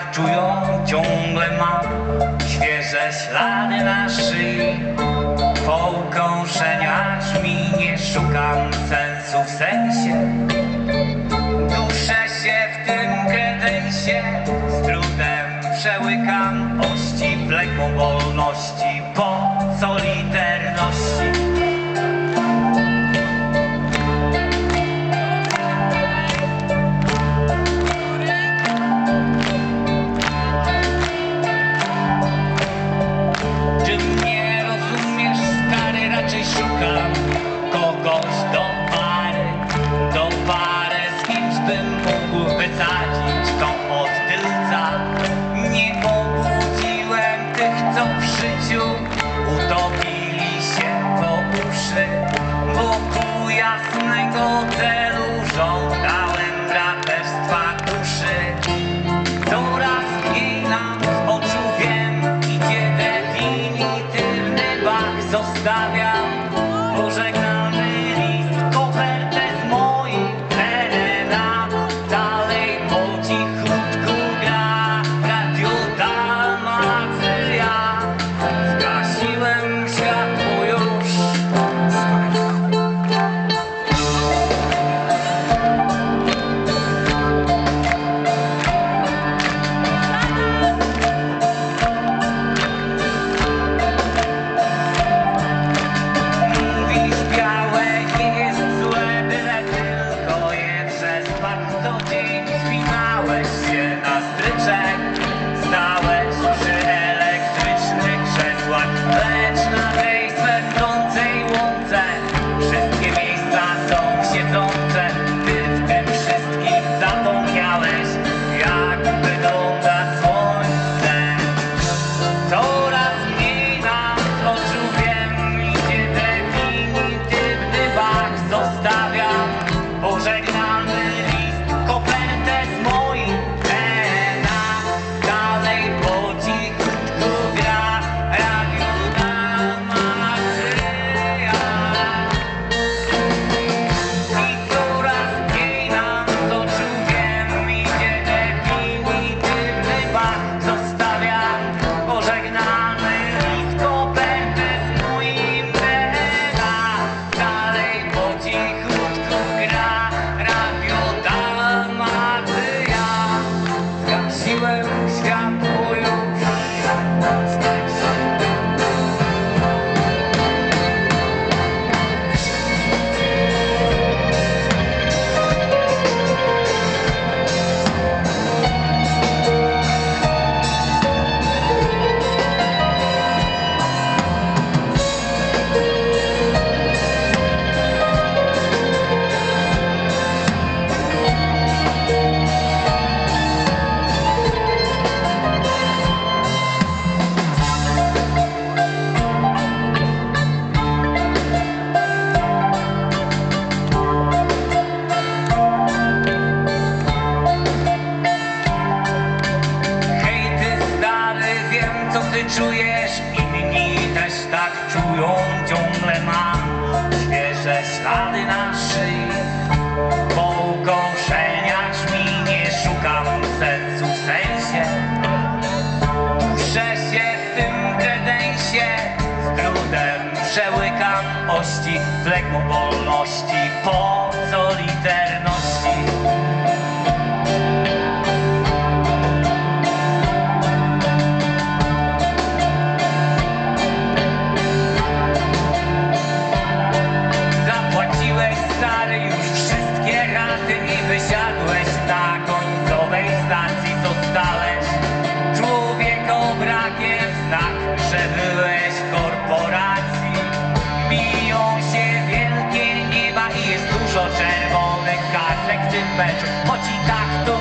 tak czują, ciągle ma świeże ślady na szyi. Po ukąszeniach mi nie szukam sensu w sensie. Duszę się w tym kredensie, z trudem przełykam ości wlekłą wolności po tak czują ciągle mam Świeże ślady na szyi Po ukoszeniach mi nie szukam sensu w sensie. Muszę się w tym kredensie Z trudem przełykam ości Flegmu wolności po soliterności Much he to